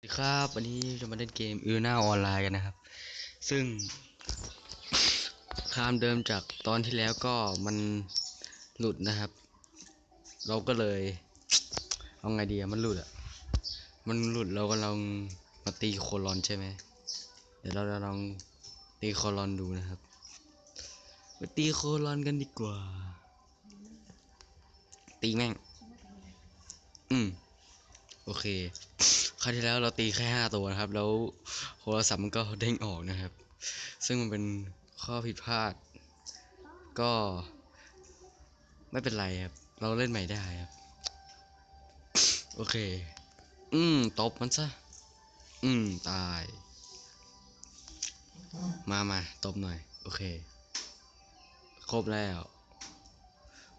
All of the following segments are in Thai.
สวัสดีครับ วันนี้จะมาเล่นเกมอือหน้าออนไลน์กันนะครับ ซึ่งคามเดิมจากตอนที่แล้วก็มันหลุดนะครับ เราก็เลย เอาไงดีอะมันหลุดอะมันหลุดเราก็ลองมาตีโคลอนใช่ไหมเดี๋ยวเราจะลองตีโคลอนดูนะครับมาตีโคลอนกันดีกว่า ตีแม่ง อืมโอเค คราวที่แล้วเราตีแค่ห้าตัวนะครับ แล้วโทรศัพท์มันก็เด้งออกนะครับ ซึ่งมันเป็นข้อผิดพลาด ก็ ไม่เป็นไรครับ เราเล่นใหม่ได้ครับ โอเค อืมตบมันซะ อืมตาย มามาตบหน่อย โอเค ครบแล้ว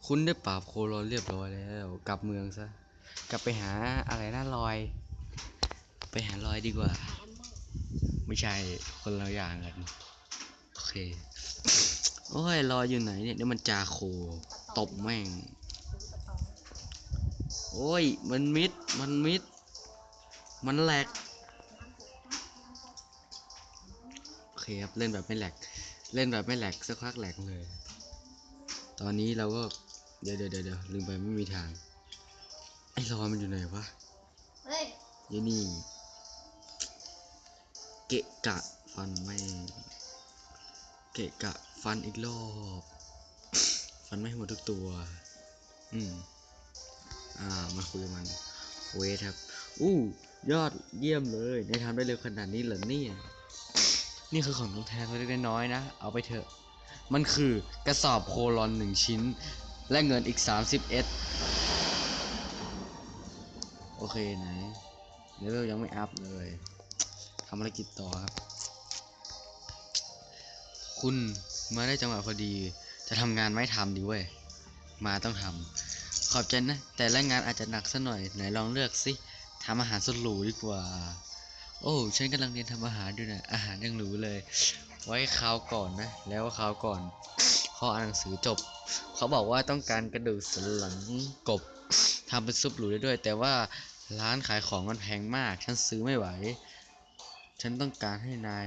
คุณได้ปราบโคโรนเรียบร้อยแล้ว กลับเมืองซะ กลับไปหาอะไรน่ารอย ไปหารอยดีกว่า ไม่ใช่คนละอย่างกัน โอเค โอ้ยรอยอยู่ไหนเนี่ยนี่มันจาโคตบแม่ง โอ้ย มันมิด มันมิด มันแหลก โอเคครับ เล่นแบบไม่แหลก เล่นแบบไม่แหลกสักพักแหลกเลย ตอนนี้เราก็ เดี๋ยวเดี๋ยวเดี๋ยวลืมไปไม่มีทาง ไอ้รอยมันอยู่ไหนวะ เฮ้ยยี่นี่ เกะกะฟันแม่เกะกะฟันอีกรอบ ฟันไม่หมดทุกตัว อืม อ่า มาคุยกับมัน เวทครับ อู้ยอดเยี่ยมเลยได้ทำได้เร็วขนาดนี้เหรอเนี่ย นี่คือของน้องแทนเล็กน้อยนะ เอาไปเถอะ มันคือกระสอบโคลอนหนึ่งชิ้น และเงินอีก30เอสโอเคไหนเลเวลยังไม่อัพเลย ทำภารกิจต่อครับ คุณมาได้จังหวะพอดี จะทำงานไม่ทำดีเว้ย มาต้องทำขอบใจนะ แต่ละงานอาจจะหนักสักหน่อย ไหนลองเลือกสิทำอาหารสุดหรูดีกว่า โอ้ฉันกำลังเรียนทำอาหารอยู่นะอาหารยังหรูเลย ไว้คราวก่อนนะ แล้วคราวก่อนพออ่านหนังสือจบ เขาบอกว่าต้องการกระดูกสันหลังกบทำเป็นซุปหรูได้ด้วย แต่ว่าร้านขายของมันแพงมาก ฉันซื้อไม่ไหว ฉันต้องการให้นาย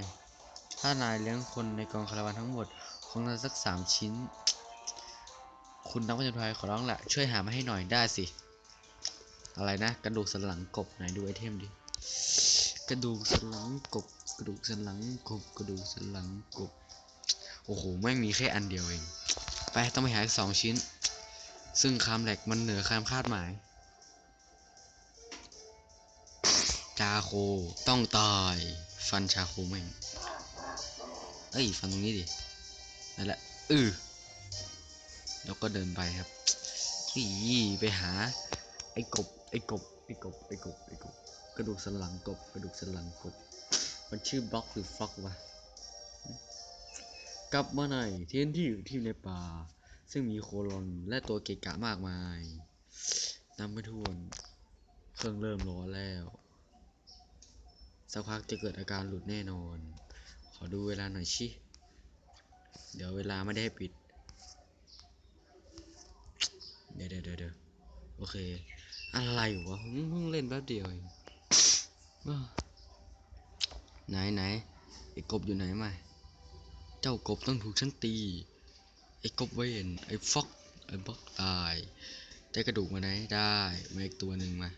ถ้านายเลี้ยงคนในกองคาราวานทั้งหมดคงจะสักสามชิ้น คุณนักวิจัยขอร้องแหละช่วยหามาให้หน่อยได้สิ อะไรนะ กระดูกสันหลังกบไหนดูไอเทมดิ กระดูกสันหลังกบ กระดูกสันหลังกบ กระดูกสันหลังกบ โอ้โหแม่งมีแค่อันเดียวเอง ไปต้องไปหาอีกสองชิ้น ซึ่งคามแหลกมันเหนือคามคาดหมายจาโคต้องตาย ฟันชาโคแม่งเอ้ยฟันตรงนี้ดินั่นแหละอือแล้วก็เดินไปครับอีไปหา ไอ้กบ ไอ้กบ ไอ้กบ ไอ้กบ ไอ้กบ กระดูกสันหลังกบ กระดูกสันหลังกบ มันชื่อบล็อกหรือฟล็อกวะ กลับมาในเทียนที่อยู่ที่ในป่า ซึ่งมีโคลอนและตัวเกะกะมากมายน้ำไปทวน เครื่องเริ่มร้อนแล้ว สักพักจะเกิดอาการหลุดแน่นอน ขอดูเวลาหน่อยชิ เดี๋ยวเวลาไม่ได้ปิด เดี๋ยวเดี๋ยวเดี๋ยวโอเค อะไรวะเพิ่งเล่นแป๊บเดียวเองไหนไหนไอ้กบอยู่ไหนมา เจ้ากบต้องถูกฉันตี ไอ้กบเวนไอ้ฟอกไอ้บล็อกตายได้กระดูกมาไหนได้มาอีกตัวหนึ่งมา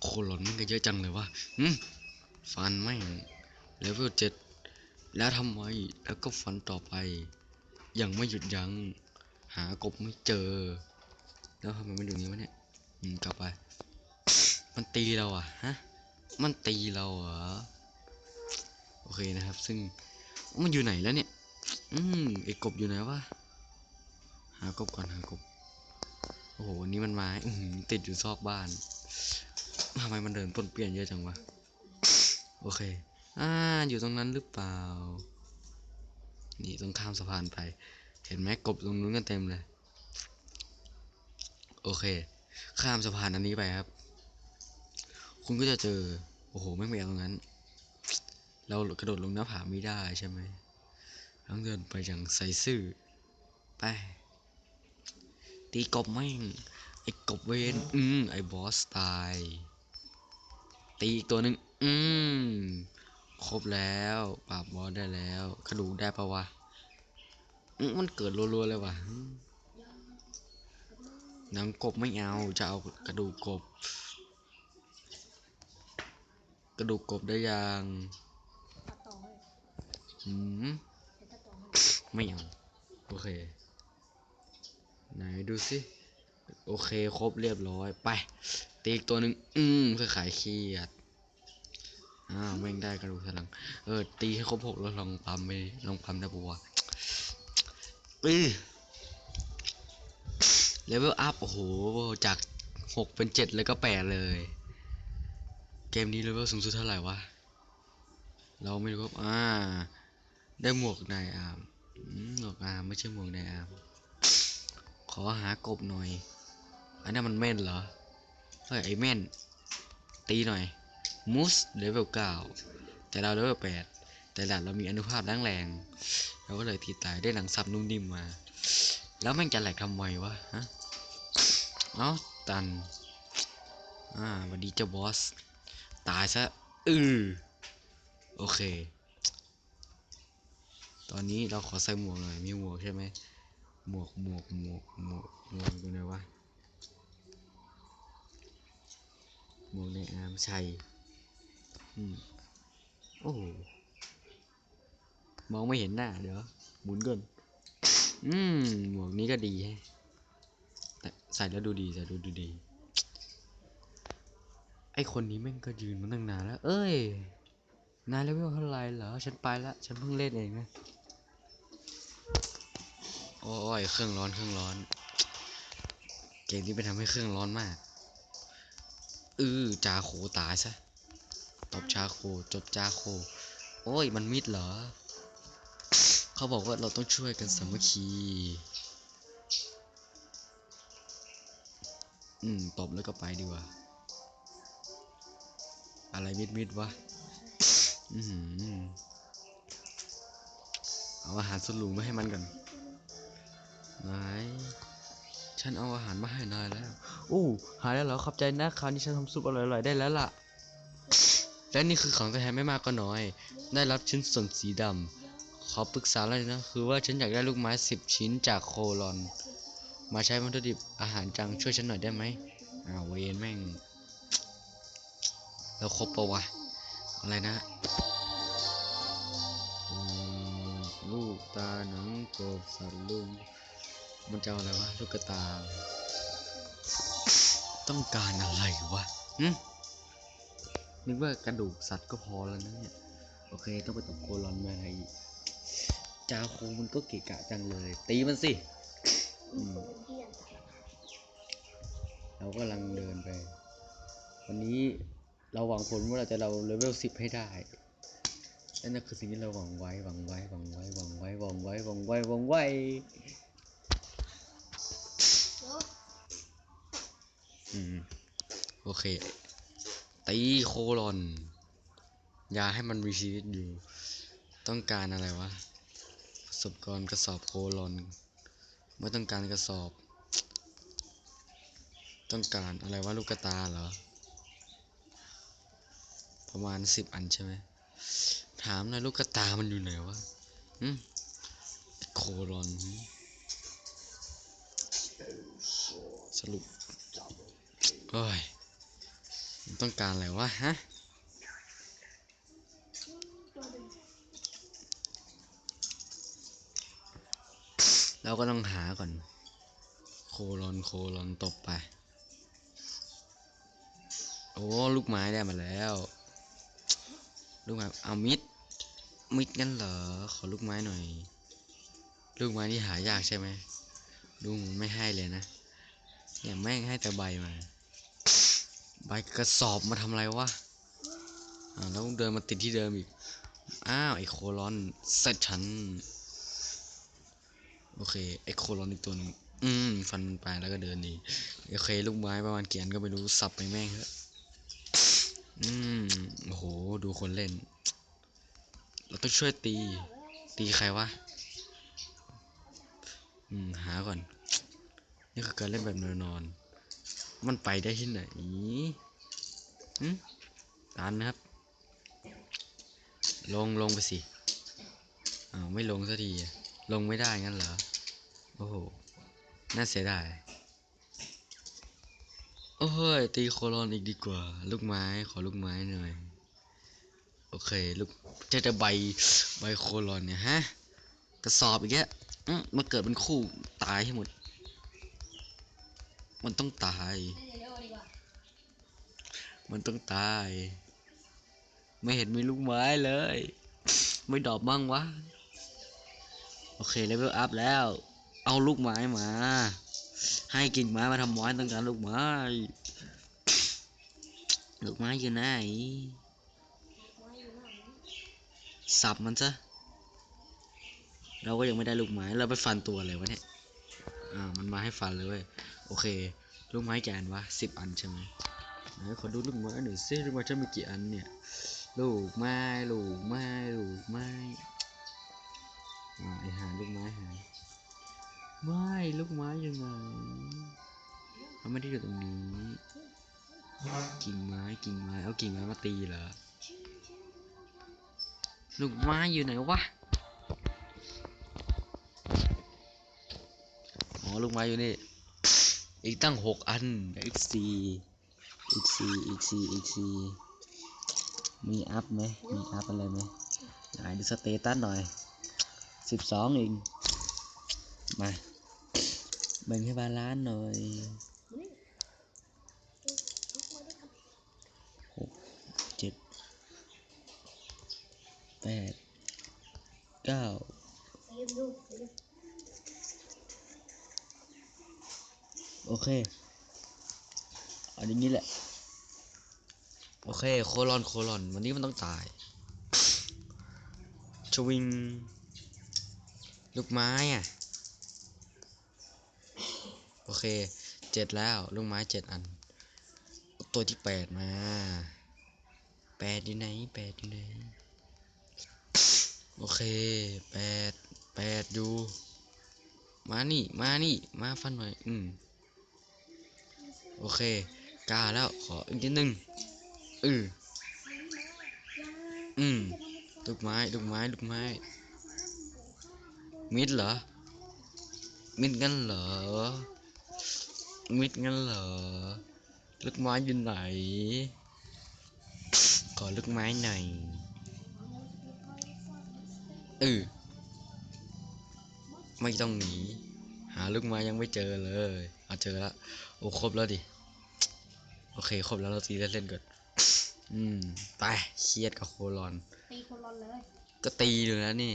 โคหลอนมันก็เยอะจังเลยวะหึ ฟันแม่งเลเวลเจ็ดแล้วทำไมแล้วก็ฟันต่อไป ยังไม่หยุดยัง้งหากบไม่เจอ แล้วทำไมมันอยู่นี้วะเนี่ยอืมกลับไป มันตีเราอะฮะ มันตีเราเหรอโอเคนะครับ ซึ่งมันอยู่ไหนแล้วเนี่ย อืมไอ้กบอยู่ไหนวะหากบก่อนหากบโอ้โหวันนี้มันมาอื้ติดอยู่ซอกบ้านทำไมมันเดินปนเปลี่ยนเยอะจังวะ โอเค อ่า อยู่ตรงนั้นหรือเปล่า นี่ต้องข้ามสะพานไป เห็นไหมกบตรงนู้นกันเต็มเลย โอเค ข้ามสะพานอันนี้ไปครับ คุณก็จะเจอ โอ้โห ไม่มีตรงนั้น เรากระโดดลงหน้าผาไม่ได้ใช่ไหมต้องเดินไปอย่างใส่ซื่อ ไป ตีกบแม่ง ไอ้กบเวน อืมไอ้บอสตาย ตีอีกตัวหนึ่ง อืม ครบแล้วปราบบอสได้แล้ว กระดูกได้ปะวะอืมมันเกิดรัวๆเลยวะหนังกบไม่เอาจะเอากระดูกกบ กระดูกกบได้ยังอืมไม่เอาโอเค ไหนดูสิโอเคครบเรียบร้อยไปตีอีกตัวหนึ่งอืมเพื่อขายเครียด อ้าวแม่งได้กระดูกสันหลัง เออ ตีให้ครบหกแล้วลองปั๊มไปลองปั๊มได้ปะวะอือเลเวลอัพโอ้โห จากหกเป็นเจ็ดแล้วก็แปดเลย เกมนี้เลเวลสูงสุดเท่าไหร่วะ เราไม่รู้ครับอ่า ได้หมวกนายอาร์มอืมหมวกอาร์มไม่ใช่หมวกนายอาร์มขอหากบหน่อย อันนั้นมันแม่นเหรอ เฮ้ยไอแม่น ตีหน่อย มูสเลเวลเก้าแต่เราเลเวลแปดแต่หลัดเรามีอนุภาพแรงแรงเราก็เลยตีตายได้หลังซับนุ่มนิ่มมา แล้วม่งจะแหลกทำไมวะฮะเอ้าตันอ่าสวัสดีเจ้าบอส ตายซะอือโอเค ตอนนี้เราขอใส่หมวกหน่อยมีหมวกใช่ไหมหมวกหมวกหมวกหมวกหมวกอยู่ไหนวะหมวกในอาร์มชัย โอ้โหมองไม่เห็นหน้า เดี๋ยว หมุนก่อนอืม หมวกนี้ก็ดีแฮะแต่ใส่แล้วดูดีใส่แล้วดูดี ไอคนนี้แม่งก็ยืนมาตั้งนานแล้ว เอ้ย นายเลเวลเท่าไหรเหรอ ฉันไปละ ฉันเพิ่งเล่นเองนะ โอ้ย เครื่องร้อนเครื่องร้อน เกมนี้ไปทำให้เครื่องร้อนมาก อือจาโคตายซะ ตบจาโค จบจาโค โอ้ย มันมิดเหรอ เขาบอกว่าเราต้องช่วยกันสามัคคี อืม ตบแล้วก็ไปดีกว่า อะไรมิดมิดวะ อือหือเอาอาหารสุดหรูมาให้มันก่อนนายฉันเอาอาหารมาให้นายแล้วโอ้หายแล้วเหรอ ขอบใจนะ คราวนี้ฉันทำซุปอร่อยๆได้แล้วล่ะ และนี่คือของแท้ไม่มากก็น้อย ได้รับชิ้นส่วนสีดำขอปรึกษาแล้วนะคือว่าฉันอยากได้ลูกไม้สิบชิ้นจากโคลอน มาใช้วัตถุดิบอาหารจังช่วยฉันหน่อยได้ไหมอ้าวเวนแม่งแล้วครบปะวะอะไรนะลูกตาหนังกบสัตว์ลุงมันจะอะไรวะลูกกระตา ต้องการอะไรวะหึ นึกว่ากระดูกสัตว์ก็พอแล้วนะเนี่ย โอเค ต้องไปตบโคลอนมาไรอีกจาโคมันก็เกะกะจังเลย ตีมันสิเรากำลังเดินไป วันนี้เราหวังผลว่าเราจะเราเลเวลสิบให้ได้นั่นนะคือสิ่งที่เราหวังไว้หวังไว้หวังไว้หวังไว้หวังไว้หวังไว้หวังไว้อืมโอเค ตีโคลอนยาให้มันมีชีวิตอยู่ ต้องการอะไรวะประสบกรกระสอบโคลอนไม่ต้องการกระสอบ ต้องการอะไรวะลูกกระตาเหรอ ประมาณสิบอันใช่ไหมถามหน่อยลูกกระตามันอยู่ไหนวะอืมโคลอนสรุปโอ้ย ต้องการอะไรวะฮะ เราก็ต้องหาก่อน โคลอนโคลอนตบไป โอ้ ลูกไม้ได้มาแล้ว ลูกไม้เอามิด มิดงั้นเหรอ ขอลูกไม้หน่อย ลูกไม้นี่หายากใช่ไหมลุงไม่ให้เลยนะ เนี่ยแม่งให้แต่ใบมา ใบกระสอบมาทำอะไรวะอ่าแล้วเดินมาติดที่เดิมอีก อ้าวไอโคลอนเสร็จฉัน โอเคไอโคลอนอีกตัวหนึงอืมฟันมันไปแล้วก็เดินหนีโอเค ลูกไม้ประมาณเกียนก็ไม่รู้สับไปแม่งเถอะอืมโอ้โห ดูคนเล่น เราต้องช่วยตี ตีใครวะ อืม หาก่อน นี่คือการเล่นแบบนอนๆ มันไปได้ที่ไหนหืมตันนะครับ ลงลงไปสิอ้าวไม่ลงสักทีลงไม่ได้งั้นเหรอ โอ้โห น่าเสียดาย โอ้ย ตีโคลอนอีกดีกว่า ลูกไม้ ขอลูกไม้หน่อย โอเค ลูกจะจะใบ ใบโคลอนเนี่ยฮะ กระสอบอีกแล้วอื้อมาเกิดเป็นคู่ตายให้หมด มันต้องตาย มันต้องตาย ไม่เห็นมีลูกไม้เลย ไม่ดอปบ้างวะ โอเคเลเวลอัพแล้ว เอาลูกไม้มา ให้กิ่งไม้มาทำไม้ต้องการลูกไม้ ลูกไม้อยู่ไหนไหน้ามันสับมันซะ เราก็ยังไม่ได้ลูกไม้ เราไปฟันตัวเลยวะเนี่ย อ่า มันมาให้ฟันเลยเว้ย โอเค ลูกไม้กี่อันวะสิบอันใช่ไหมไหนขอดูลูกไม้หน่อยสิลูกไม้จะมีกี่อันเนี่ย ลูกไม้ ลูกไม้ ลูกไม้อ่าไอหาลูกไม้หาไม่ลูกไม้ยังไงเขาไม่ได้อยู่ตรงนี้ กิ่งไม้กิ่งไม้เอากิ่งไม้มาตีเหรอลูกไม้อยู่ไหนวะอ๋อลูกไม้อยู่นี่ อีกตั้งหกอัน อีกสี่อีกสี่อีกสี่อีกสี่มีอัพไหมมีอัพอะไรไหมไหนดูสเตตัสหน่อยสิบสองเองมาแบ่งให้บาลานซ์หน่อยหกเจ็ดแปดเก้า เรียนดูเรียน โอเคอันนี้แหละ โอเค โคลอน โคลอน วันนี้มันต้องตาย ชวิง ลูกไม้อะ โอเค เจ็ดแล้ว ลูกไม้เจ็ดอัน ตัวที่แปดมา แปดอยู่ไหน แปดอยู่ไหน โอเค แปด แปดอยู่ มานี่ มานี่ มาฟันหน่อย อืม โอเคกาแล้วขออีกนิดนึงอืออืมลูกไม้ลูกไม้ลูกไม้ มิดเหรอ มิดงั้นเหรอ มิดงั้นเหรอ ลูกไม้อยู่ไหน ขอลูกไม้หน่อยเออไม่ต้องหนี หาลูกไม้ยังไม่เจอเลย อาเจอแล้วโอ้ครบแล้วดิ โอเค ครบแล้วเราตีเล่นๆก่อน อืม ไป เครียดกับโคลอน ตีคนร้อนเลย ก็ตีอยู่แล้วนี่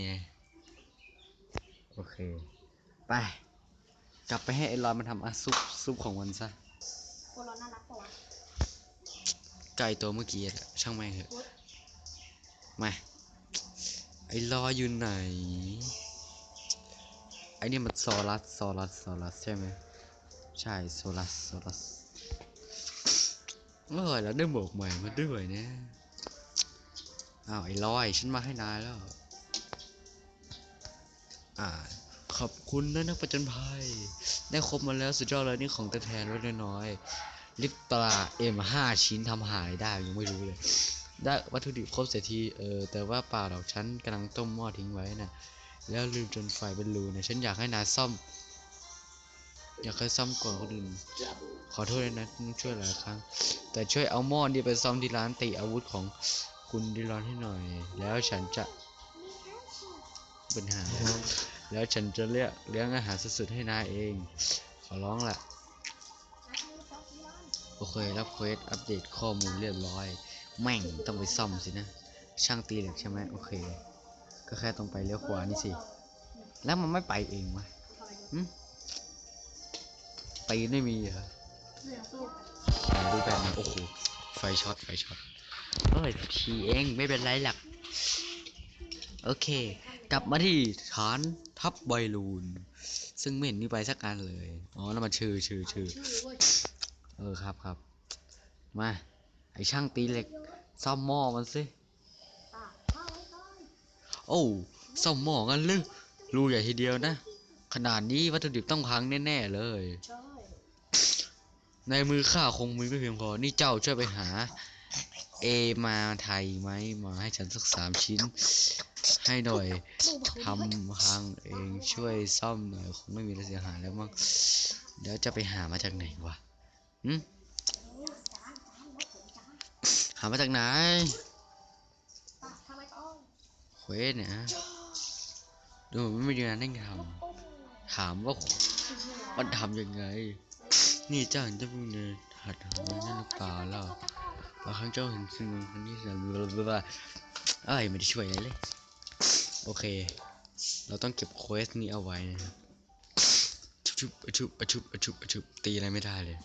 โอเค ไป กลับไปให้ไอ้รอนมันทำอะซุปซุปของมันซะคนร้อนน่ารักปะวะไก่ตัวเมื่อกี้แหละช่างแม่งเถอะอุ๊ยมา ไอ้รออยู่ไหนไอ้นี่มันโซลัสโซลัสโซลัสใช่ไหม ใช่โซลัสโซลัสเอ้ยแล้วได้หมวกใหม่มาด้วยเนี่ยอ้าวไอ้ลอยฉันมาให้นายแล้ว อ่า ขอบคุณนะนักประจนภัย ได้ครบมาแล้วสุดยอดเลยนี่ของตัวแทนไว้น้อยๆลิปตาเอ็มห้าชิ้นทำหายได้ยังไม่รู้เลย ได้วัตถุดิบครบเสียทีเออแต่ว่าเปล่าหรอกฉันกำลังต้มหม้อทิ้งไว้น่ะแล้วลืมจนไฟเป็นรูนะฉันอยากให้นายซ่อม อยากให้ซ่อมก่อนคนอื่น ขอโทษด้วยนะที่ต้องช่วยหลายครั้ง แต่ช่วยเอาหม้อนี้ไปซ่อมที่ร้านติอาวุธของคุณดิรอนให้หน่อย แล้วฉันจะเป็นหาแล้วฉันจะเรียกเลี้ยงอาหารสุดๆให้นายเอง ขอร้องละโอเครับเควสอัปเดตข้อมูลเรียบร้อย แม่งต้องไปซ่อมสินะ ช่างตีเหล็กใช่ไหมโอเค ก็แค่ต้องไปเลี้ยวขวานี่สิ แล้วมันไม่ไปเองวะหึ ตีนไม่มีเหรอเสือสู้อ่าดูแบบนี้โอ้โห ไฟช็อต ไฟช็อตเอ้ยทีเองไม่เป็นไรหรอกโอเค กลับมาที่ฐานทัพไบลูน ซึ่งไม่เห็นมีไปสักอันเลย อ๋อนั่นมันชื่อชื่อชื่อชื่อเออครับครับ มา ไอช่างตีเหล็ก ซ่อมหม้อมันสิโอ้ซ่อมหม้อกันลึรูใหญ่ทีเดียวนะ ขนาดนี้วัตถุดิบต้องพังแน่ ๆ เลย ในมือข้าคงมีไม่เพียงพอ นี่เจ้าช่วยไปหา เอมาไทยไหมมาให้ฉันสักสามชิ้น ให้หน่อยทำพังเองช่วยซ่อมหน่อยคงไม่มีอะไรเสียหายแล้วมั้งเดี๋ยวจะไปหามาจากไหนวะหืมหามาจากไหนเควสเนี่ยดูเหมือนไม่มีงานให้ทำถามว่ามันทำยังไง นี่เจ้าเห็นเจ้าพวกเนี่ยหัดทำมันนั่นหรือเปล่าเล่าบางครั้งเจ้าเห็นสิ่งหนึ่งครั้งนี้สิ่งบลาบลาบลาเอ้ไม่ได้ช่วยอะไรเลย โอเค เราต้องเก็บเควสนี้เอาไว้นะครับชุบชุบชุบชุบชุบชุบตีอะไรไม่ได้เลย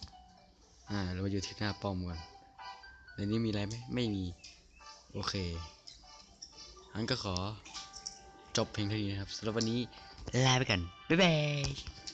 อ่า เรามาอยู่ที่หน้าป้อมก่อนในนี้มีอะไรไหมไม่มี โอเคงั้นก็ขอจบเพียงเท่านี้นะครับสำหรับวันนี้ลาไปกัน บ๊ายบาย